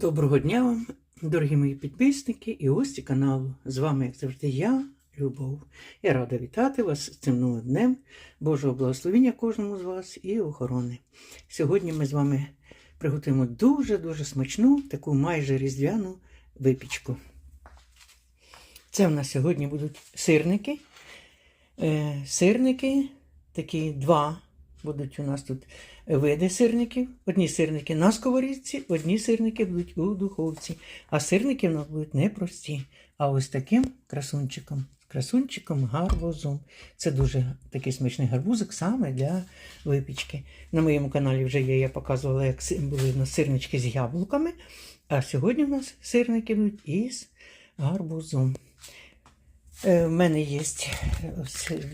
Доброго дня вам, дорогі мої підписники і гості каналу. З вами, як завжди, я, Любов. Я рада вітати вас з цим новим днем, Божого благословення кожному з вас і охорони. Сьогодні ми з вами приготуємо дуже-дуже смачну, таку майже різдвяну випічку. Це в нас сьогодні будуть сирники. Е, сирники, такі два будуть у нас тут види сирників. Одні сирники на сковорідці, одні сирники будуть у духовці. А сирники в нас будуть не прості, а ось таким красунчиком. Красунчиком гарбузом. Це дуже такий смачний гарбузик саме для випічки. На моєму каналі вже є, я показувала, як були в нас сирнички з яблуками. А сьогодні в нас сирники будуть із гарбузом. Е, В мене є,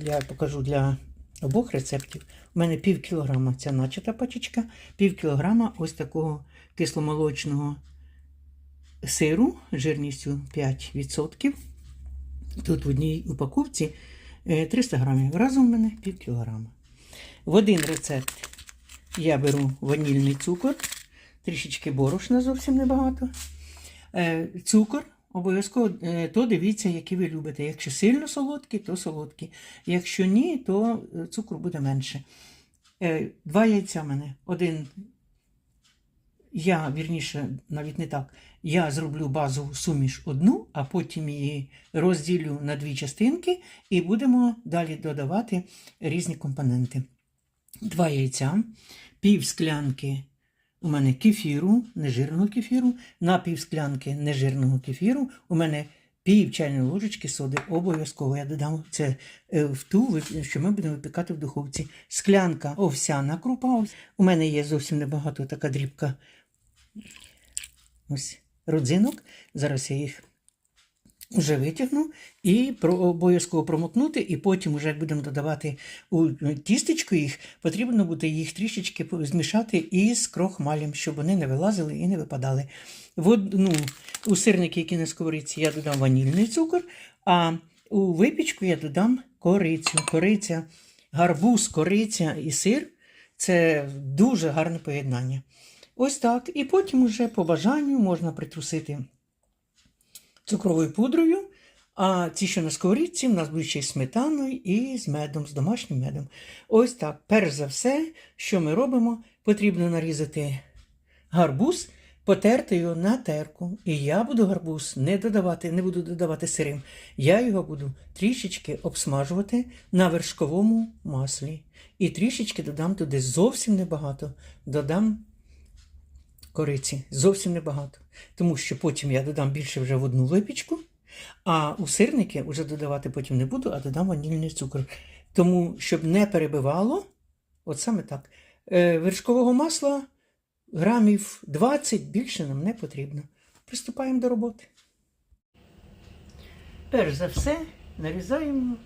я покажу для обох рецептів. У мене пів кілограма ця начата пачечка, пів кілограма ось такого кисломолочного сиру жирністю 5%. Тут в одній упаковці е, 300 грамів. Разом в мене пів кілограма. В один рецепт я беру ванільний цукор, трішечки борошна, зовсім небагато. Е, Цукор обов'язково е, то дивіться, який ви любите. Якщо сильно солодкий, то солодкий. Якщо ні, то е, цукру буде менше. Е, Два яйця в мене. Один. Я, вірніше, навіть не так. Я зроблю базову суміш одну, а потім її розділю на дві частинки і будемо далі додавати різні компоненти. Два яйця, пів склянки у мене кефіру, нежирного кефіру, на пів склянки нежирного кефіру. У мене пів чайної ложечки соди. Обов'язково я додам це е, в ту, що ми будемо випікати в духовці. Склянка овсяна крупа. У мене є зовсім небагато така дрібка ось родзинок. Зараз я їх вже витягну і обов'язково промокнути, і потім, вже як будемо додавати у тістечко їх, потрібно буде їх трішечки змішати із крохмалем, щоб вони не вилазили і не випадали. В одну, у сирники, які на сковорідці, я додам ванільний цукор, а у випічку я додам корицю. Кориця, гарбуз, кориця і сир це дуже гарне поєднання. Ось так. І потім уже по бажанню можна притрусити цукровою пудрою. А ці, що на сковорідці, в нас будуть ще й сметаною і з медом, з домашнім медом. Ось так. Перш за все, що ми робимо, потрібно нарізати гарбуз, потерти його на терку. І я буду гарбуз не додавати, не буду додавати сирим. Я його буду трішечки обсмажувати на вершковому маслі. І трішечки додам туди зовсім небагато. Додам кориці. Зовсім небагато. Тому що потім я додам більше вже в одну випічку, а у сирники вже додавати потім не буду, а додам ванільний цукор. Тому, щоб не перебивало, от саме так. Е, вершкового масла грамів 20 більше нам не потрібно. Приступаємо до роботи. Перш за все нарізаємо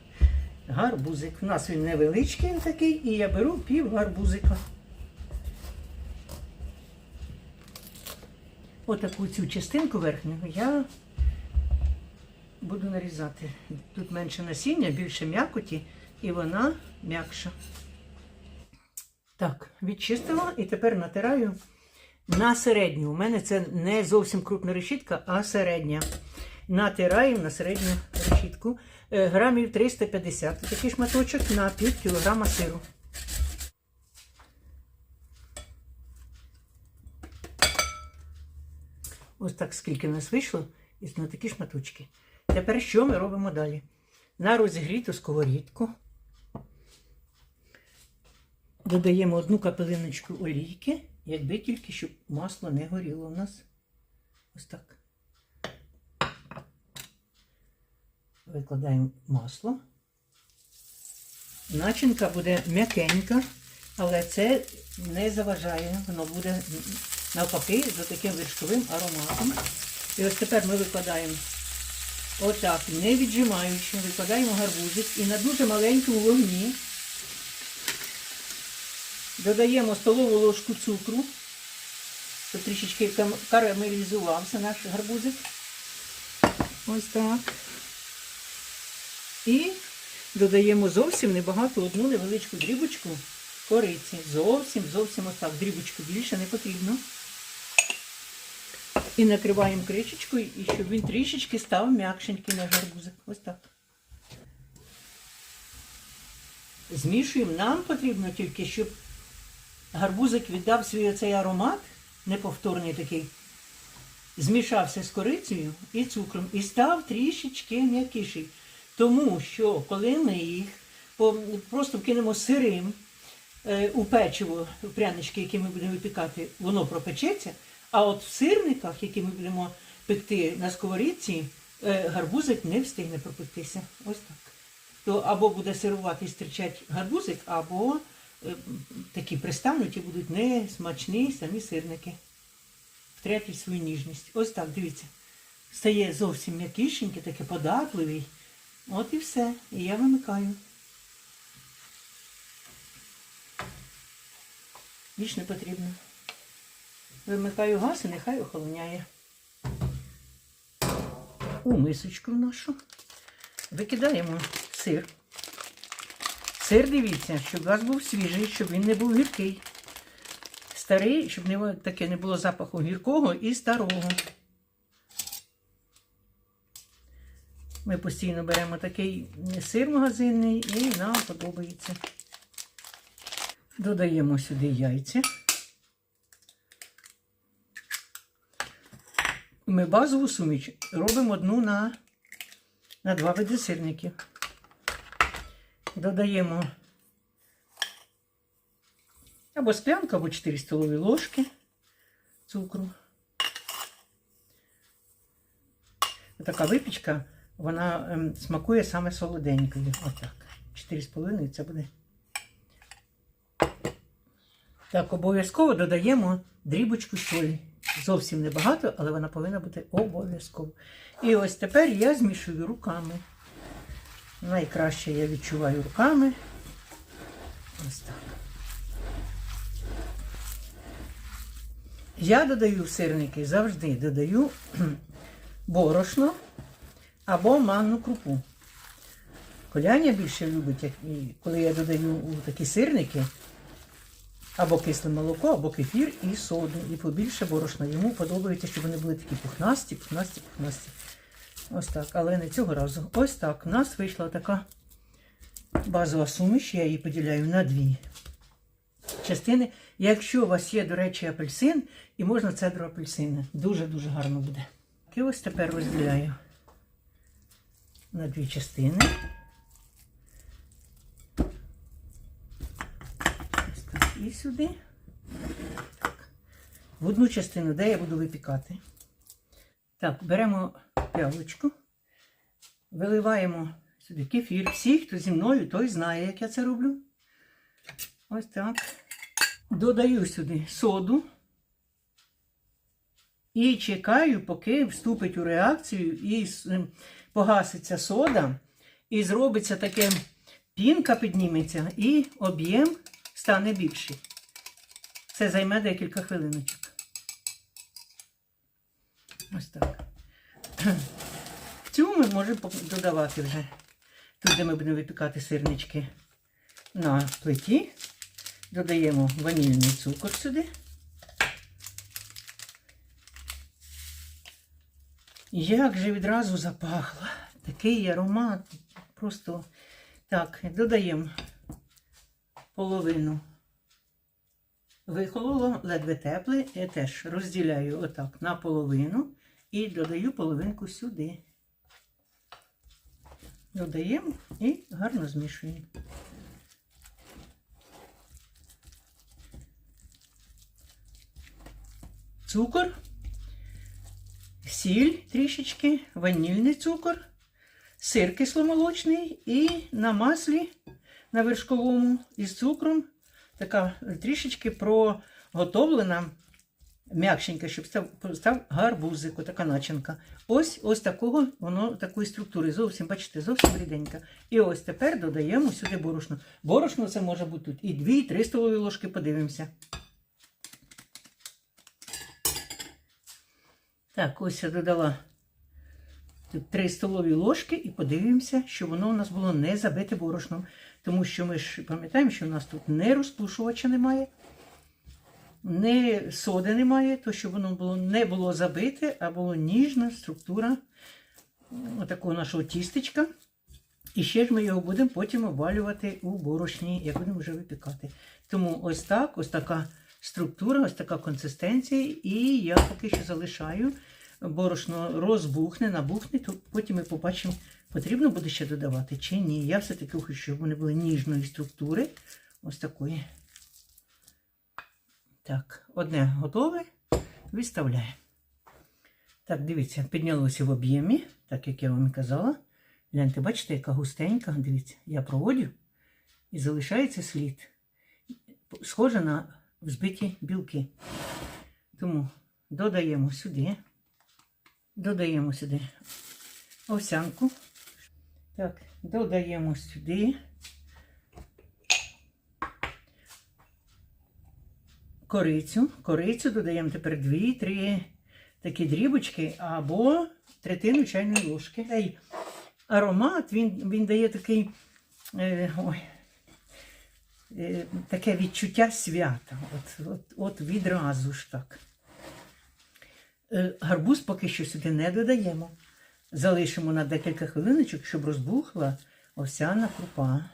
гарбузик. У нас він невеличкий такий, і я беру пів гарбузика. Отаку цю частинку верхню я буду нарізати. Тут менше насіння, більше м'якоті, і вона м'якша. Так, відчистила і тепер натираю на середню. У мене це не зовсім крупна решітка, а середня. Натираємо на середню решітку е, грамів 350. Такий шматочок на пів кілограма сиру. Ось так скільки в нас вийшло, і на такі шматочки. Тепер що ми робимо далі? На розігріту сковорідку додаємо одну капелиночку олійки, якби тільки щоб масло не горіло у нас. Ось так. Викладаємо масло. Начинка буде м'якенька, але це не заважає. Воно буде навпаки за таким вершковим ароматом. І ось тепер ми викладаємо отак, не віджимаючи, викладаємо гарбузик і на дуже маленькому вогні додаємо столову ложку цукру, щоб трішечки карамелізувався наш гарбузик. Ось так. І додаємо зовсім небагато одну невеличку дрібочку кориці. Зовсім, зовсім ось так. Дрібочку більше не потрібно. І накриваємо кришечкою, і щоб він трішечки став м'якшенький наш гарбузик. Ось так. Змішуємо. Нам потрібно тільки, щоб гарбузик віддав свій оцей аромат, неповторний такий, змішався з корицею і цукром і став трішечки м'якіший. Тому що коли ми їх просто вкинемо сирим е, у печиво, прянички, які ми будемо випікати, воно пропечеться. А от в сирниках, які ми будемо пекти на сковорідці, е, гарбузик не встигне пропектися. Ось так. То або буде сирувати стирчать гарбузик, або е, такі пристануті будуть не смачні самі сирники. Втратять свою ніжність. Ось так, дивіться. Стає зовсім м'якішенький, таке податливий. От і все. І я вимикаю. Більш не потрібно. Вимикаю газ і нехай охолоняє. У мисочку нашу викидаємо сир. Сир дивіться, щоб газ був свіжий, щоб він не був гіркий. Старий, щоб не, таке не було запаху гіркого і старого. Ми постійно беремо такий сир магазинний і нам подобається. Додаємо сюди яйця. Ми базову суміч робимо одну на, на два види сирників. Додаємо або склянку, або 4 столові ложки цукру. Така випічка, вона ем, смакує саме солоденькою. Отак. 4,5 це буде. Так, обов'язково додаємо дрібочку солі. Зовсім небагато, але вона повинна бути обов'язково. І ось тепер я змішую руками. Найкраще я відчуваю руками. Ось так. Я додаю в сирники завжди додаю борошно або манну крупу. Коляня більше любить, коли я додаю такі сирники, або кисле молоко, або кефір і соду. І побільше борошна. Йому подобається, щоб вони були такі пухнасті, пухнасті, пухнасті. Ось так. Але не цього разу. Ось так. У нас вийшла така базова суміш. Я її поділяю на дві частини. Якщо у вас є, до речі, апельсин, і можна цедру апельсина. Дуже-дуже гарно буде. І ось тепер розділяю на дві частини. Ось так, і сюди. В одну частину, де я буду випікати. Так, беремо п'явочку, виливаємо сюди кефір. Всі, хто зі мною, той знає, як я це роблю. Ось так. Додаю сюди соду. І чекаю, поки вступить у реакцію і ем, погаситься сода, і зробиться таке пінка підніметься, і об'єм стане більший. Це займе декілька хвилиночок. Ось так. В цю ми можемо додавати вже. Тут, де ми будемо випікати сирнички на плиті. Додаємо ванільний цукор сюди. Як же відразу запахло. Такий аромат. Просто так, додаємо половину. Вихололо ледве тепле. Я теж розділяю отак на половину і додаю половинку сюди. Додаємо і гарно змішуємо. Цукор, сіль трішечки, ванільний цукор, сир кисломолочний і на маслі на вершковому із цукром така трішечки проготовлена, м'якшенька, щоб став, став гарбузик, така начинка. Ось ось такого воно такої структури. Зовсім, бачите, зовсім ріденька. І ось тепер додаємо сюди борошно. Борошно це може бути тут і 2-3 столові ложки, подивимося. Так, ось я додала тут 3 столові ложки і подивимося, що воно у нас було не забите борошном. Тому що ми ж пам'ятаємо, що у нас тут не розпушувача немає. не соди немає, то щоб воно було, не було забите, а було ніжна структура отакого нашого тістечка. І ще ж ми його будемо потім обвалювати у борошні, як будемо вже випікати. Тому ось так, ось така структура, ось така консистенція. І я поки що залишаю. Борошно розбухне, набухне, то потім ми побачимо, потрібно буде ще додавати чи ні. Я все-таки хочу, щоб вони були ніжної структури. Ось такої. Так, одне готове. Відставляємо. Так, дивіться, піднялося в об'ємі, так як я вам і казала. Гляньте, бачите, яка густенька. Дивіться, я проводю і залишається слід. Схоже на взбиті білки. Тому додаємо сюди. Додаємо сюди овсянку. Так, додаємо сюди корицю. Корицю додаємо тепер 2-3 такі дрібочки або третину чайної ложки. Ей, аромат він, він дає такий е, ой, е, таке відчуття свята. От, от, от відразу ж так. Е, Гарбуз поки що сюди не додаємо. Залишимо на декілька хвилиночок, щоб розбухла овсяна крупа.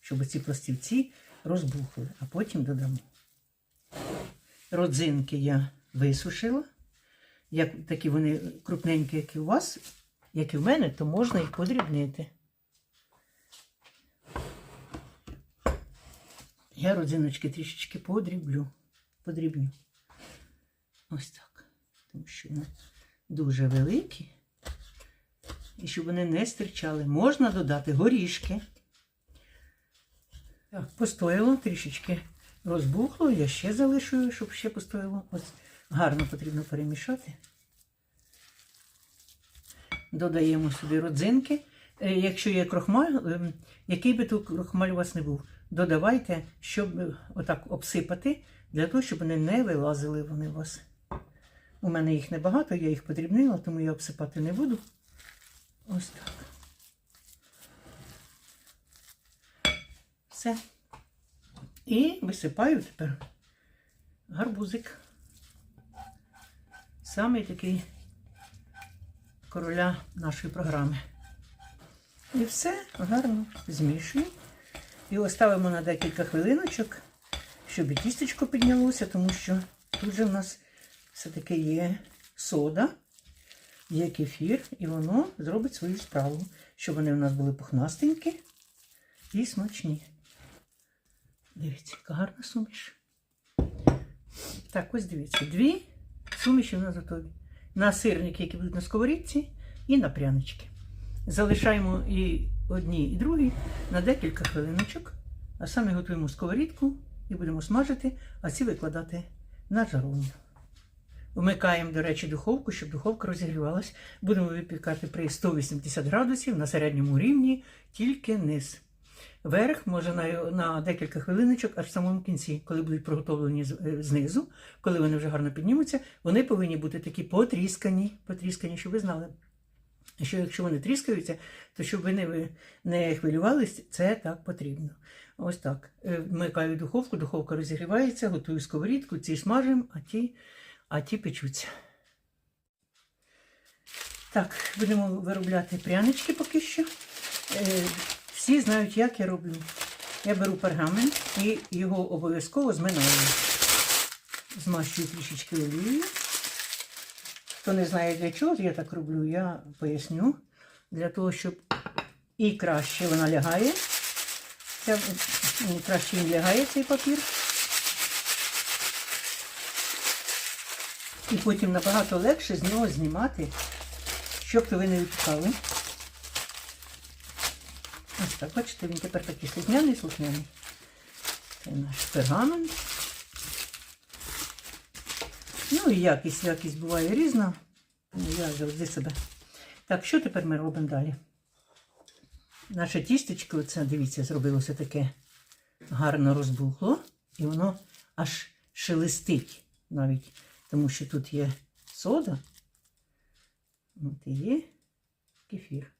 Щоб ці пластівці розбухли, а потім додамо. Родзинки я висушила. Як такі вони крупненькі, як і у вас, як і в мене, то можна їх подрібнити. Я родзиночки трішечки подріблю. Подрібню. Ось так. Тому що вони дуже великі. І щоб вони не стирчали, можна додати горішки. Так, постояло трішечки розбухло, я ще залишую, щоб ще постояло. Ось гарно потрібно перемішати. Додаємо сюди родзинки. Е, Якщо є крохмаль, ем, який би тут крохмаль у вас не був, додавайте, щоб е, отак обсипати, для того, щоб вони не вилазили вони у вас. У мене їх небагато, я їх подрібнила, тому я обсипати не буду. Ось так. Все. І висипаю тепер гарбузик. Саме такий короля нашої програми. І все гарно змішуємо. І оставимо на декілька хвилиночок, щоб і тістечко піднялося, тому що тут же в нас все-таки є сода, є кефір, і воно зробить свою справу, щоб вони в нас були пухнастенькі і смачні. Дивіться, яка гарна суміш. Так, ось дивіться, дві суміші в нас готові. На сирники, які будуть на сковорідці, і на прянички. Залишаємо і одні, і другі на декілька хвилиночок, а саме готуємо сковорідку і будемо смажити, а ці викладати на жаровню. Вмикаємо, до речі, духовку, щоб духовка розігрівалась. Будемо випікати при 180 градусів на середньому рівні, тільки низ. Верх може на, на декілька хвилиночок, аж в самому кінці, коли будуть приготовлені е, знизу, коли вони вже гарно піднімуться, вони повинні бути такі потріскані, потріскані, щоб ви знали. Що якщо вони тріскаються, то щоб ви не, не хвилювались, це так потрібно. Ось так. Е, Вмикаю духовку, духовка розігрівається, готую сковорідку, ці смажимо, а ті, а ті печуться. Так, будемо виробляти прянички поки що. Е, Всі знають, як я роблю. Я беру пергамент і його обов'язково зминаю. Змащую трішечки олією. Хто не знає для чого я так роблю, я поясню. Для того, щоб і краще вона лягає. Краще він лягає цей папір. І потім набагато легше з нього знімати, щоб ви не випікали. Ось так, бачите, він тепер такий слухняний, слухняний. Це наш пергамент. Ну і якість, якість буває різна. Ну, Я завжди себе. Так, що тепер ми робимо далі? Наше тістечко, це, дивіться, зробилося таке гарно розбухло, і воно аж шелестить навіть, тому що тут є сода, от і є кефір.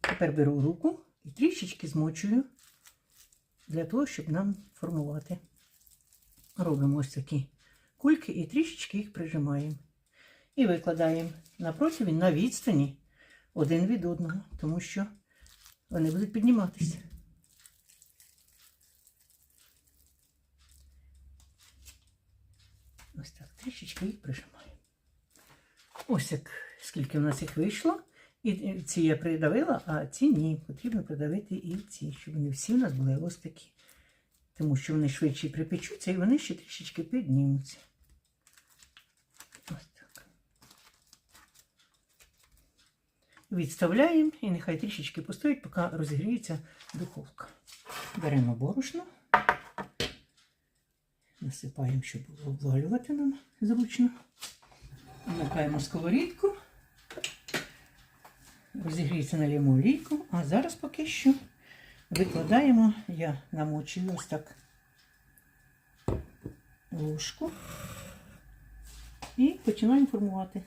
Тепер беру руку і трішечки змочую для того, щоб нам формувати. робимо ось такі кульки і трішечки їх прижимаємо. І викладаємо на противень на відстані один від одного, тому що вони будуть підніматися. Ось так, трішечки їх прижимаємо. Ось як скільки в нас їх вийшло. І ці я придавила, а ці ні. Потрібно придавити і ці, щоб вони всі у нас були ось такі. Тому що вони швидше припечуться і вони ще трішечки піднімуться. Ось так. Відставляємо і нехай трішечки постоїть, поки розігріється духовка. Беремо борошно, насипаємо, щоб обвалювати нам зручно. Вмикаємо сковорідку. Розігріється налємо олійку, а зараз поки що викладаємо, я намочую ось так ложку і починаємо формувати.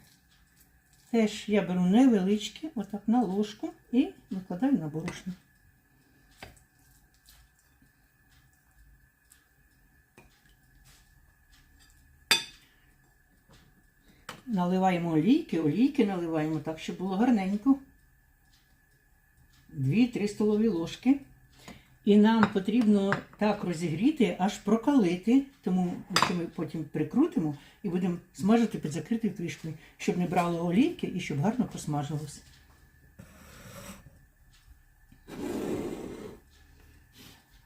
Теж я беру невеличкі, отак на ложку і викладаю на борошно. Наливаємо олійки, олійки наливаємо так, щоб було гарненько. 2-3 столові ложки. І нам потрібно так розігріти, аж прокалити, тому що ми потім прикрутимо і будемо смажити під закритою кришкою, щоб не брало олійки і щоб гарно посмажилося.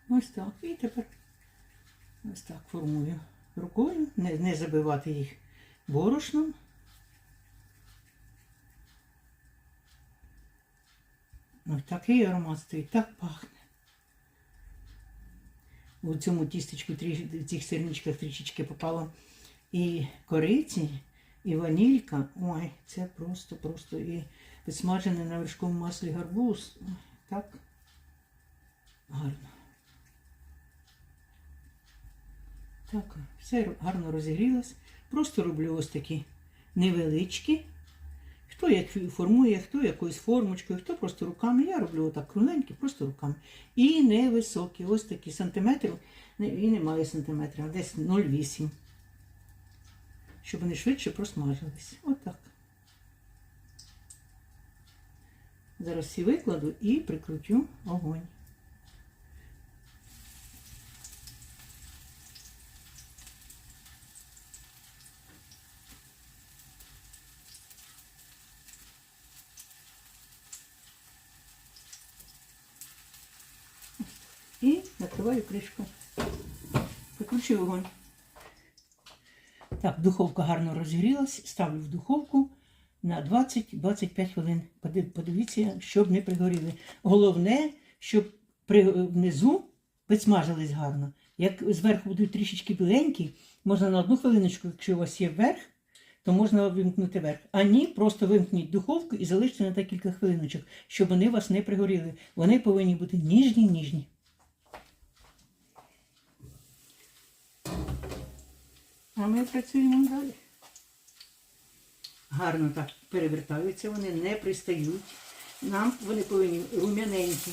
Ось так. І тепер ось так формую рукою, не, не забивати їх борошном. Ось такий аромат стоїть, так пахне. У цьому тістечку в цих сирничках трішечки попало і кориці, і ванілька. Ой, це просто, просто і підсмажений на вершковому маслі гарбуз. Так гарно. Так, все гарно розігрілось. Просто роблю ось такі невеличкі. Хто як формує, хто якоюсь формочкою, хто просто руками. Я роблю отак кругленькі, просто руками. І невисокі, ось такі сантиметрів, і немає сантиметрів, а десь 0,8. Щоб вони швидше просмажились. Отак. Зараз всі викладу і прикрутю огонь. І накриваю кришку. Прикручую вогонь. Так, духовка гарно розігрілась. Ставлю в духовку на 20-25 хвилин. Подивіться, щоб не пригоріли. Головне, щоб внизу підсмажились гарно. Як зверху будуть трішечки біленькі, можна на одну хвилиночку, якщо у вас є верх, то можна вимкнути верх. А ні, просто вимкніть духовку і залиште на декілька хвилиночок, щоб вони у вас не пригоріли. Вони повинні бути ніжні, ніжні. А ми працюємо далі. Гарно так перевертаються, вони не пристають. Нам вони повинні рум'яненькі.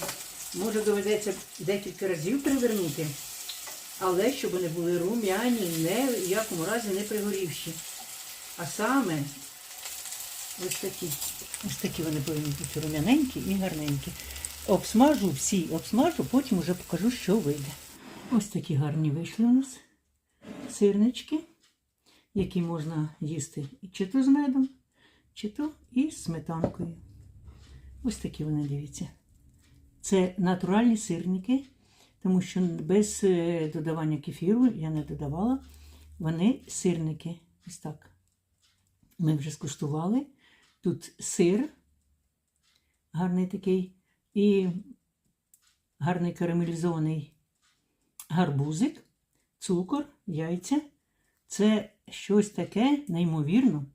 Може доведеться декілька разів перевернути, але щоб вони були рум'яні, не в якому разі не пригорівші. А саме ось такі. Ось такі вони повинні бути рум'яненькі і гарненькі. Обсмажу всі, обсмажу, потім вже покажу, що вийде. Ось такі гарні вийшли у нас сирнички, які можна їсти чи то з медом, чи то і з сметанкою. Ось такі вони, дивіться. Це натуральні сирники, тому що без е, додавання кефіру я не додавала. Вони сирники. Ось так. Ми вже скуштували. Тут сир, гарний такий, і гарний карамелізований гарбузик, цукор, яйця. Це щось таке неймовірно.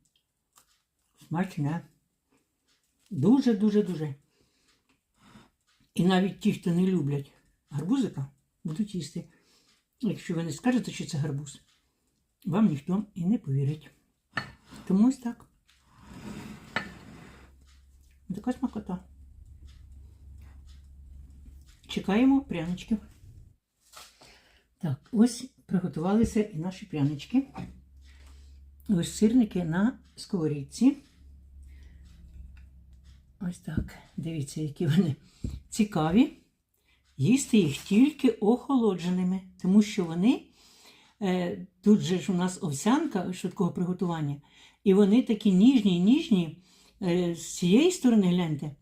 Смачне. Дуже-дуже-дуже. І навіть ті, хто не люблять гарбузика, будуть їсти. Якщо ви не скажете, що це гарбуз, вам ніхто і не повірить. Тому ось так. Така смакота. Чекаємо пряничків. Так, ось приготувалися і наші прянички. Ось сирники на сковорідці. Ось так. Дивіться, які вони цікаві. Їсти їх тільки охолодженими, тому що вони е, тут же ж у нас овсянка швидкого приготування, і вони такі ніжні, ніжні. Е, з цієї сторони гляньте,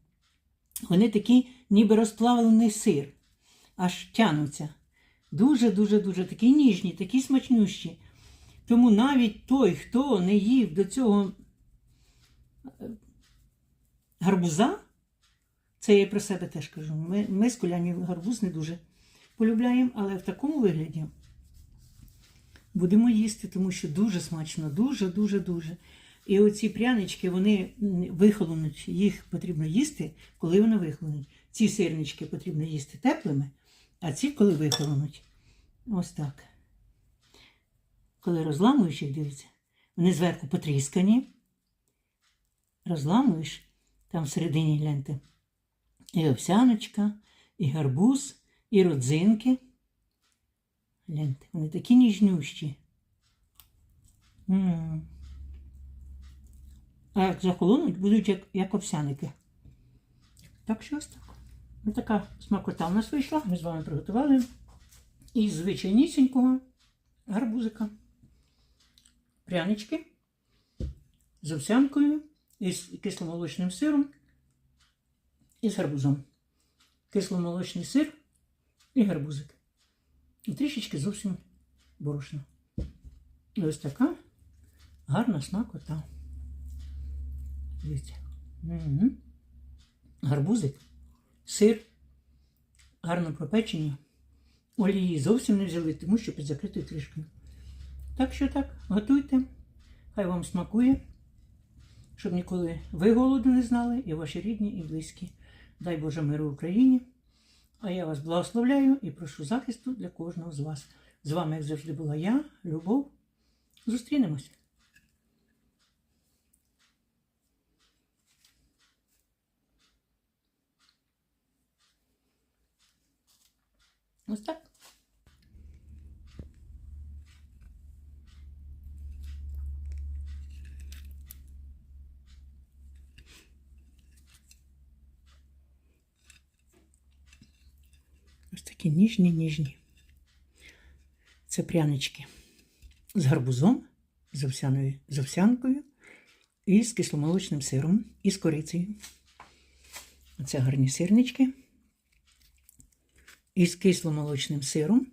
вони такі, ніби розплавлений сир, аж тянуться. Дуже-дуже дуже такі ніжні, такі смачнющі. Тому навіть той, хто не їв до цього е, гарбуза, це я про себе теж кажу. Ми, ми з коляні гарбуз не дуже полюбляємо, але в такому вигляді будемо їсти, тому що дуже смачно, дуже, дуже, дуже. І оці прянички, вони вихолонуть, їх потрібно їсти, коли вони вихолонуть. Ці сирнички потрібно їсти теплими, а ці коли вихолонуть. Ось так. Коли розламуєш їх, дивіться, вони зверху потріскані. Розламуєш, там всередині гляньте. І овсяночка, і гарбуз, і родзинки. Гляньте, вони такі ніжнющі. М. А як захолонуть, будуть як, як овсяники. Так що ось так. Ось така смакота у нас вийшла. Ми з вами приготували із звичайнісінького гарбузика. Прянички з овсянкою, із кисломолочним сиром і з гарбузом. Кисломолочний сир і гарбузик. І трішечки зовсім борошна. І ось така гарна смакота. Дивіться. Гарбузик, сир, гарно пропечені. Олії зовсім не взяли, тому що під закритою кришкою. Так що так, готуйте. Хай вам смакує, щоб ніколи ви голоду не знали, і ваші рідні, і близькі. Дай Боже миру Україні. А я вас благословляю і прошу захисту для кожного з вас. З вами, як завжди, була я, Любов. Зустрінемось. Ось так. Ось такі ніжні, ніжні. Це прянички з гарбузом, з, овсяною, з овсянкою, і з кисломолочним сиром, і з корицею. Оце гарні сирнички. І з кисломолочним сиром,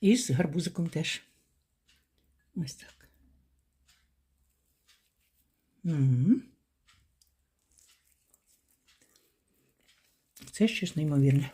і з гарбузиком теж. Ось так. Угу. Це щось неймовірне.